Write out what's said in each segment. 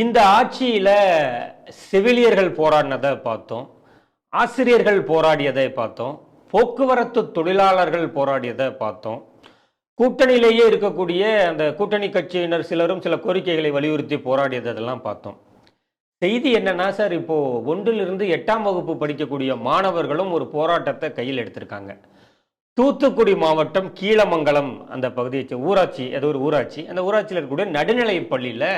இந்த ஆட்சியில செவிலியர்கள் போராடினதை பார்த்தோம். ஆசிரியர்கள் போராடியதை பார்த்தோம். போக்குவரத்து தொழிலாளர்கள் போராடியதை பார்த்தோம். கூட்டணியிலேயே இருக்கக்கூடிய அந்த கூட்டணி கட்சியினர் சிலரும் சில கோரிக்கைகளை வலியுறுத்தி போராடியதெல்லாம் பார்த்தோம். செய்தி என்னன்னா சார் இப்போ ஒன்றிலிருந்து எட்டாம் வகுப்பு படிக்கக்கூடிய மாணவர்களும் ஒரு போராட்டத்தை கையில் எடுத்திருக்காங்க. தூத்துக்குடி மாவட்டம் கீழமங்கலம் அந்த பகுதியை ஊராட்சி அது ஒரு ஊராட்சி. அந்த ஊராட்சியில் இருக்கக்கூடிய நடுநிலை பள்ளியில்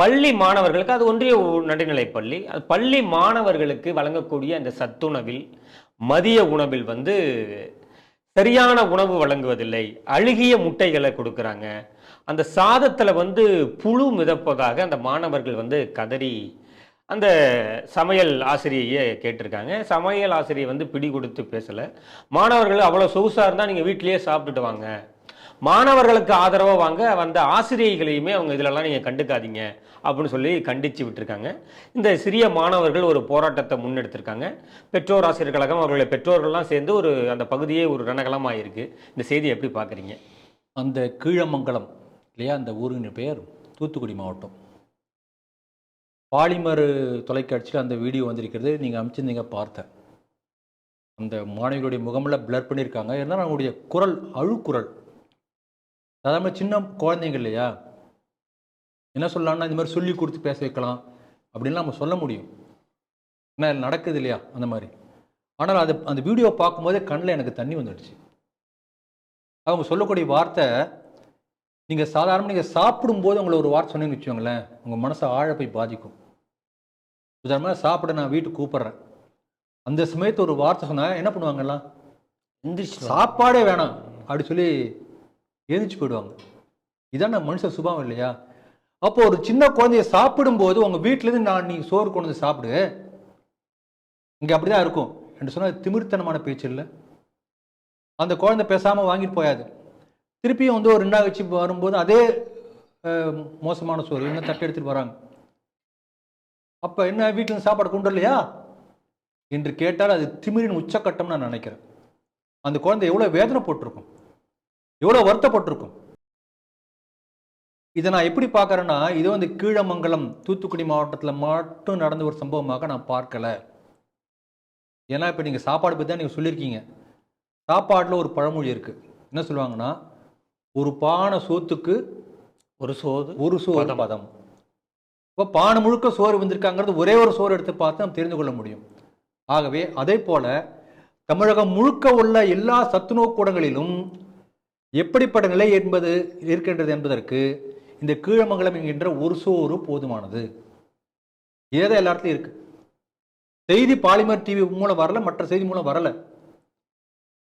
பள்ளி மாணவர்களுக்கு அது ஒன்றிய நடுநிலை பள்ளி. அது பள்ளி மாணவர்களுக்கு வழங்கக்கூடிய அந்த சத்துணவில் மதிய உணவில் வந்து சரியான உணவு வழங்குவதில்லை. அழுகிய முட்டைகளை கொடுக்குறாங்க. அந்த சாதத்தில் வந்து புழு மிதப்பதாக அந்த மாணவர்கள் வந்து கதறி அந்த சமையல் ஆசிரியையே கேட்டிருக்காங்க. சமையல் ஆசிரியை வந்து பிடி கொடுத்து பேசலை. மாணவர்கள் அவ்வளோ சொகுசாக இருந்தால் நீங்கள் வீட்டிலேயே சாப்பிட்டுட்டு வாங்க. மாணவர்களுக்கு ஆதரவாக வாங்க வந்த ஆசிரியைகளையுமே அவங்க இதிலலாம் நீங்கள் கண்டுக்காதீங்க அப்படின்னு சொல்லி கண்டித்து விட்டுருக்காங்க. இந்த சிறிய மாணவர்கள் ஒரு போராட்டத்தை முன்னெடுத்திருக்காங்க. பெற்றோர் ஆசிரியர் கழகம் அவர்களுடைய பெற்றோர்கள்லாம் சேர்ந்து ஒரு அந்த பகுதியே ஒரு ரணகலமாக இருக்கு இந்த செய்தியை எப்படி பார்க்குறீங்க? அந்த கீழமங்கலம் இல்லையா? அந்த ஊரின் பெயர் தூத்துக்குடி மாவட்டம். பாலிமர் தொலைக்காட்சியில் அந்த வீடியோ வந்திருக்கிறது. நீங்கள் அமைச்சிருந்தீங்க பார்த்தேன். அந்த மாணவிகளுடைய முகமெல்லாம் பிளர் பண்ணியிருக்காங்க. இருந்தாலும் அவங்களுடைய குரல் அழுக்குரல். சாதாரண சின்ன குழந்தைங்க இல்லையா? என்ன சொல்லலாம்னா இந்த மாதிரி சொல்லி கொடுத்து பேச வைக்கலாம். அப்படின்லாம் நம்ம சொல்ல முடியும். ஏன்னா இது நடக்குது இல்லையா? அந்த மாதிரி. ஆனால் அது அந்த வீடியோ பார்க்கும்போதே கண்ணில் எனக்கு தண்ணி வந்துடுச்சு. அவங்க சொல்லக்கூடிய வார்த்தை நீங்கள் சாதாரண நீங்கள் சாப்பிடும்போது உங்களை ஒரு வார்த்தை சொன்னீங்கன்னு வச்சுக்கோங்களேன் உங்கள் மனசை ஆழ போய் பாதிக்கும். உதாரணமாக சாப்பிட நான் வீட்டுக்கு கூப்பிட்றேன். அந்த சமயத்து ஒரு வார்த்தை சொன்னால் என்ன பண்ணுவாங்கலாம்? எந்திரிச்சு சாப்பாடே வேணாம். அப்படி சொல்லி எழுந்திரிச்சு போயிடுவாங்க. இதான மனுஷ சுபாவம் இல்லையா? அப்போ ஒரு சின்ன குழந்தைய சாப்பிடும்போது உங்கள் வீட்டிலேருந்து நான் நீ சோறு கொண்டு வந்து சாப்பிடு. இங்கே அப்படிதான் இருக்கும். என்று சொன்னால் திமிர்த்தனமான பேச்சு இல்லை. அந்த குழந்தை பேசாமல் வாங்கிட்டு போயாது. திருப்பியும் வந்து ஒரு ரெண்டாவது வச்சு வரும்போது அதே மோசமான சோறு இன்னும் தட்டு எடுத்துகிட்டு வராங்க. அப்போ என்ன வீட்டில் சாப்பாடு கொண்டு இல்லையா என்று கேட்டால் அது திமிரின் உச்சக்கட்டம் நான் நினைக்கிறேன். அந்த குழந்தை எவ்வளோ வேதனை போட்டிருக்கும். எவ்வளோ வருத்தப்பட்டிருக்கும். இதை நான் எப்படி பார்க்கறேன்னா இது வந்து கீழமங்கலம் தூத்துக்குடி மாவட்டத்தில் மட்டும் நடந்த ஒரு சம்பவமாக நான் பார்க்கல. ஏன்னா இப்போ நீங்கள் சாப்பாடு பற்றி தான் நீங்கள் சொல்லியிருக்கீங்க. சாப்பாட்டில் ஒரு பழமொழி இருக்குது என்ன சொல்லுவாங்கன்னா ஒரு பானை சோத்துக்கு ஒரு சோது ஒரு சோறு பதம். பதம். இப்போ பானை முழுக்க சோறு வந்திருக்காங்கிறது ஒரே ஒரு சோறு எடுத்து பார்த்து நம்ம தெரிந்து கொள்ள முடியும். ஆகவே அதே போல தமிழகம் முழுக்க உள்ள எல்லா சத்துணவு கூடங்களிலும் எப்படிப்பட்ட நிலை என்பது இருக்கின்றது என்பதற்கு இந்த கீழமங்கலம் என்கின்ற ஒரு சோறு போதுமானது. ஏதோ எல்லா இடத்துலையும் இருக்கு. செய்தி பாலிமர் டிவி மூலம் வரல மற்ற செய்தி மூலம் வரல.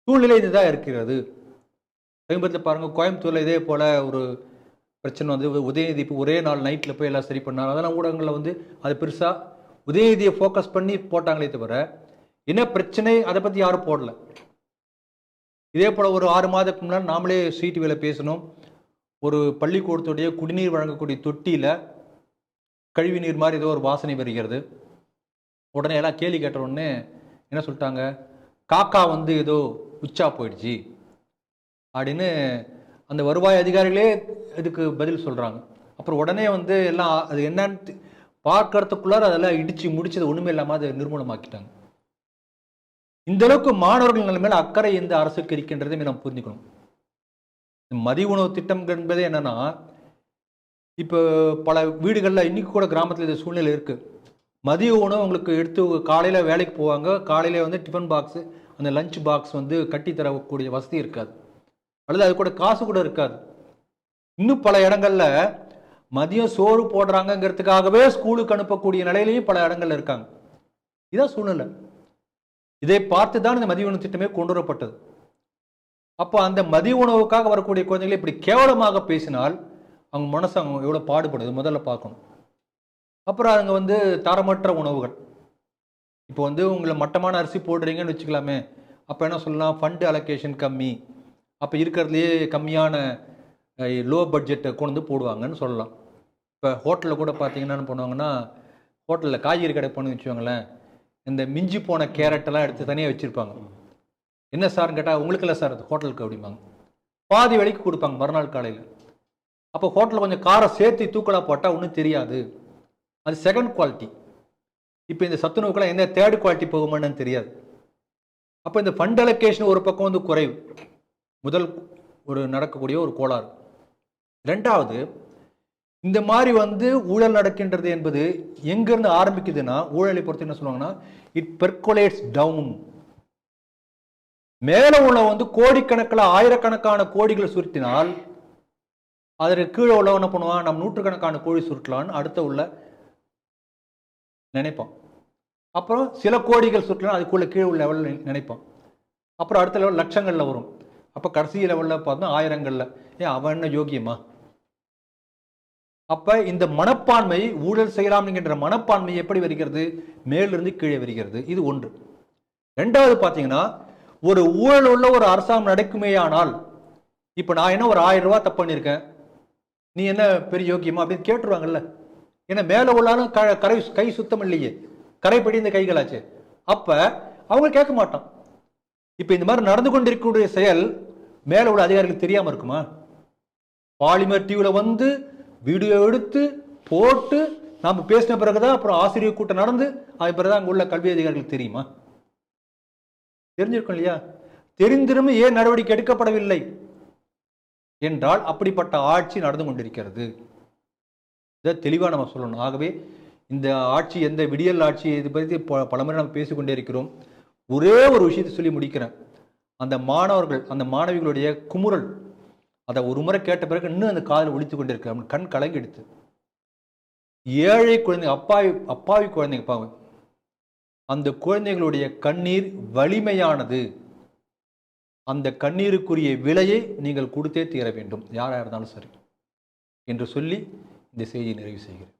சூழ்நிலை இதுதான் இருக்கிறது. சமீபத்தில் பாருங்க கோயம்புத்தூர்ல இதே போல ஒரு பிரச்சனை வந்து உதயநிதி ஒரே நாள் நைட்டில் போய் எல்லாம் சரி பண்ணாங்க அதெல்லாம் ஊடகங்களில் வந்து அது பெருசாக உதயநிதியை ஃபோக்கஸ் பண்ணி போட்டாங்களே தவிர என்ன பிரச்சனை அதை பற்றி யாரும் போடல. இதே போல் ஒரு ஆறு மாதத்துக்கு முன்னாடி நாமளே சிடிவியில் பேசணும் ஒரு பள்ளிக்கூடத்துடைய குடிநீர் வழங்கக்கூடிய தொட்டியில் கழிவு நீர் மாதிரி ஏதோ ஒரு வாசனை வருகிறது. உடனே எல்லாம் கேள்வி கேட்ட உடனே என்ன சொல்லிட்டாங்க? காக்கா வந்து ஏதோ உச்சா போயிடுச்சு அப்படின்னு அந்த வருவாய் அதிகாரிகளே இதுக்கு பதில் சொல்கிறாங்க அப்புறம் உடனே வந்து எல்லாம் அது என்னன்னு பார்க்கறதுக்குள்ளார அதெல்லாம் இடித்து முடிச்சது ஒன்றுமே இல்லாமல் அதை நிர்மூலமாக்கிட்டாங்க. இந்த அளவுக்கு மாணவர்கள் நிலை மேல அக்கறை இந்த அரசுக்கு இருக்கின்றதை நாம் புரிஞ்சுக்கணும் மதிய உணவு திட்டம் என்பதே என்னன்னா இப்போ பல வீடுகளில் இன்னைக்கு கூட கிராமத்தில் இந்த சூழ்நிலை இருக்கு. மதிய உணவு உங்களுக்கு எடுத்து காலையில் வேலைக்கு போவாங்க. காலையில் வந்து டிஃபன் பாக்ஸு அந்த லஞ்ச் பாக்ஸ் வந்து கட்டி தரக்கூடிய வசதி இருக்காது. அல்லது அது கூட காசு கூட இருக்காது. இன்னும் பல இடங்கள்ல மதியம் சோறு போடுறாங்கங்கிறதுக்காகவே ஸ்கூலுக்கு அனுப்பக்கூடிய நிலையிலையும் பல இடங்கள்ல இருக்காங்க. இதான் சூழ்நிலை. இதை பார்த்து தான் இந்த மதிய உணவு திட்டமே கொண்டு வரப்பட்டது அப்போ அந்த மதிய உணவுக்காக வரக்கூடிய குழந்தைகளை இப்படி கேவலமாக பேசினால் அவங்க மனசு அவங்க எவ்வளோ பாடுபடுது? முதல்ல பார்க்கணும். அப்புறம் அங்கே வந்து தரமற்ற உணவுகள். இப்போ வந்து உங்களை மட்டமான அரிசி போடுறீங்கன்னு வச்சுக்கலாமே. அப்போ என்ன சொல்லலாம்? ஃபண்டு அலோகேஷன் கம்மி. அப்போ இருக்கிறதுலையே கம்மியான லோ பட்ஜெட்டை கொண்டு வந்து போடுவாங்கன்னு சொல்லலாம். இப்போ ஹோட்டலில் கூட பார்த்தீங்கன்னா என்ன பண்ணுவாங்கன்னா ஹோட்டலில் காய்கறி கடை பண்ணி வச்சுக்கோங்களேன். இந்த மிஞ்சி போன கேரட்டெல்லாம் எடுத்து தனியாக வச்சுருப்பாங்க. என்ன சார்னு கேட்டால் உங்களுக்கு இல்லை சார் அது ஹோட்டலுக்கு அப்படிம்பாங்க. பாதி விலைக்கு கொடுப்பாங்க மறுநாள் காலையில். அப்போ ஹோட்டலில் கொஞ்சம் காரம் சேர்த்து தூக்கலாக போட்டால் ஒன்றும் தெரியாது. அது செகண்ட் குவாலிட்டி இப்போ இந்த சத்துணவுக்கெல்லாம் என்ன தேர்ட் குவாலிட்டி போகுமான்னு தெரியாது. அப்போ இந்த ஃபண்ட் அலோகேஷன் ஒரு பக்கம் வந்து குறைவு. முதல் ஒரு நடக்கக்கூடிய ஒரு கோளாறு. ரெண்டாவது இந்த மாதிரி வந்து ஊழல் நடக்கின்றது என்பது எங்கிருந்து ஆரம்பிக்குதுன்னா ஊழலை பொறுத்து என்ன சொல்லுவாங்கன்னா இட் பெர்கொலேட்ஸ் டவுன் மேலே உள்ள வந்து கோடிக்கணக்கில் ஆயிரக்கணக்கான கோடிகளை சுருட்டினால் அதற்கு கீழே உள்ள என்ன பண்ணுவான்? நம்ம நூற்றுக்கணக்கான கோழி சுருட்டலான்னு அடுத்த உள்ள நினைப்பான். அப்புறம் சில கோடிகள் சுற்றலாம் அதுக்குள்ள கீழே உள்ள லெவலில் நினைப்பான். அப்புறம் அடுத்த லெவல் லட்சங்களில் வரும். அப்போ கடைசி லெவலில் பார்த்தா ஆயிரங்களில். ஏன் அவன் என்ன யோகியமா அப்ப இந்த மனப்பான்மை ஊழல் செய்யலாம் என்கின்ற மனப்பான்மை எப்படி வருகிறது? மேலிருந்து கீழே வருகிறது. இது ஒன்று. ரெண்டாவது பார்த்தீங்கன்னா ஒரு ஊழல் உள்ள ஒரு அரசாங்கம் நடக்குமேயானால் இப்போ நான் என்ன ஒரு ஆயிரம் ரூபாய் தப்பு பண்ணியிருக்கேன்? நீ என்ன பெரிய யோக்கியமா? அப்படின்னு கேட்டுருவாங்கல்ல. ஏன்னா மேலே உள்ளாலும் க கரை கை சுத்தம் இல்லையே. கரைப்படி இந்த கைகளாச்சு. அப்ப அவங்க கேட்க மாட்டான். இப்போ இந்த மாதிரி நடந்து கொண்டிருக்கக்கூடிய செயல் மேலே உள்ள அதிகாரிகளுக்கு தெரியாம இருக்குமா? பாலிமர் டிவியில் வந்து வீடியோ எடுத்து போட்டு நாம் பேசின பிறகு தான் அப்புறம் ஆசிரியர் கூட்டம் நடந்து அது பிறகுதான் அங்கே உள்ள கல்வி அதிகாரிகள் தெரியுமா? தெரிஞ்சிருக்கும் இல்லையா? தெரிந்திருமே ஏன் நடவடிக்கை எடுக்கப்படவில்லை? என்றால் அப்படிப்பட்ட ஆட்சி நடந்து கொண்டிருக்கிறது. இதை தெளிவாக நம்ம சொல்லணும். ஆகவே இந்த ஆட்சி எந்த விடியல் ஆட்சி இது பற்றி ப- பலமுறை நம்ம பேசிக்கொண்டே இருக்கிறோம். ஒரே ஒரு விஷயத்தை சொல்லி முடிக்கிறேன். அந்த மாணவர்கள் அந்த மாணவிகளுடைய குமுறல் அதை ஒரு முறை கேட்ட பிறகு இன்னும் அந்த காதில் ஒழித்து கொண்டிருக்க அவன் கண் கலங்கெடுத்து ஏழை குழந்தைங்க அப்பாவி அப்பாவி குழந்தைங்க பாவம். அந்த குழந்தைகளுடைய கண்ணீர் வலிமையானது. அந்த கண்ணீருக்குரிய விலையை நீங்கள் கொடுத்தே தீர வேண்டும். யாராக இருந்தாலும் சரி. என்று சொல்லி இந்த செய்தியை நிறைவு செய்கிறேன்.